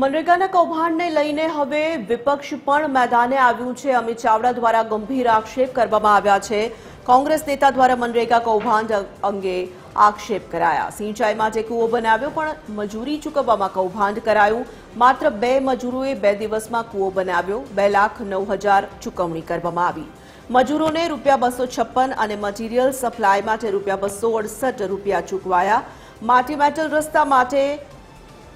મનરેગાના કૌભાંડને લઈને હવે વિપક્ષ પણ મેદાને આવ્યું છે. અમિત ચાવડા દ્વારા ગંભીર આક્ષેપ કરવામાં આવ્યા છે. કોંગ્રેસ નેતા દ્વારા મનરેગા કૌભાંડ અંગે આક્ષેપ કરાયા. સિંચાઈમાં જે કૂવો બનાવ્યો પણ મજૂરી ચૂકવવામાં કૌભાંડ કરાયું. માત્ર બે મજૂરોએ બે દિવસમાં કૂવો બનાવ્યો. બે લાખ નવ હજાર ચૂકવણી કરવામાં આવી. મજૂરોને રૂપિયા બસો છપ્પન અને મટીરીયલ સપ્લાય માટે રૂપિયા બસો અડસઠ રૂપિયા ચૂકવાયા. માટી મેટલ રસ્તા માટે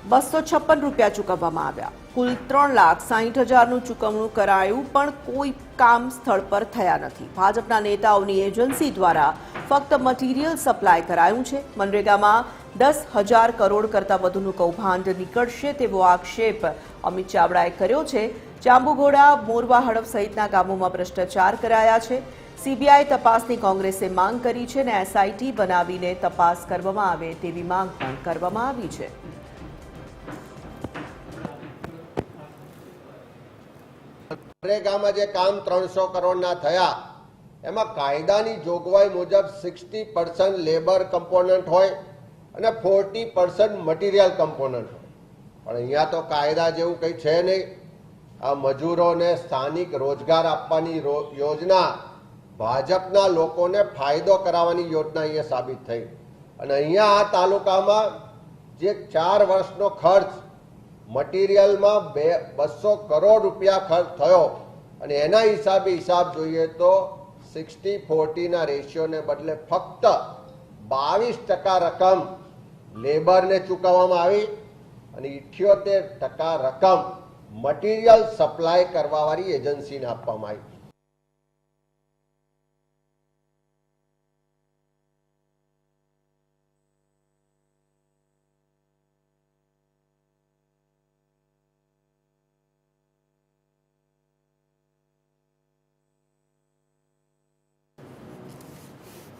બસો છપ્પન રૂપિયા ચૂકવવામાં આવ્યા. કુલ ત્રણ લાખ સાહીઠ હજારનું ચૂકવણું કરાયું, પણ કોઈ કામ સ્થળ પર થયા નથી. ભાજપના નેતાઓની એજન્સી દ્વારા ફક્ત મટીરીયલ સપ્લાય કરાયું છે. મનરેગામાં દસ હજાર કરોડ કરતાં વધુનું કૌભાંડ નીકળશે તેવો આક્ષેપ અમિત ચાવડાએ કર્યો છે. જાંબુઘોડા, મોરવા, હડફ સહિતના ગામોમાં ભ્રષ્ટાચાર કરાયા છે. સીબીઆઈ તપાસની કોંગ્રેસે માંગ કરી છે અને એસઆઈટી બનાવીને તપાસ કરવામાં આવે તેવી માંગ પણ કરવામાં આવી છે. નરેગામાં જે કામ ત્રણસો કરોડના થયા, એમાં કાયદાની જોગવાઈ મુજબ સિક્સટી પર્સન્ટ લેબર કમ્પોનન્ટ હોય અને ફોર્ટી પર્સન્ટ મટીરિયલ કમ્પોનન્ટ હોય. પણ અહીંયા તો કાયદા જેવું કંઈ છે નહીં. આ મજૂરોને સ્થાનિક રોજગાર આપવાની યોજના ભાજપના લોકોને ફાયદો કરાવવાની યોજના અહીંયા સાબિત થઈ. અને અહીંયા આ તાલુકામાં જે ચાર વર્ષનો ખર્ચ મટીરિયલમાં બે, બસો કરોડ રૂપિયા ખર્ચ થયો. અને એના હિસાબે હિસાબ જોઈએ તો સિક્સટી, ફોર્ટીના રેશિયોને બદલે ફક્ત બાવીસ ટકા રકમ લેબરને ચૂકવવામાં આવી અને ઇઠ્યોતેર ટકા રકમ મટીરિયલ સપ્લાય કરવાવાળી એજન્સીને આપવામાં આવી.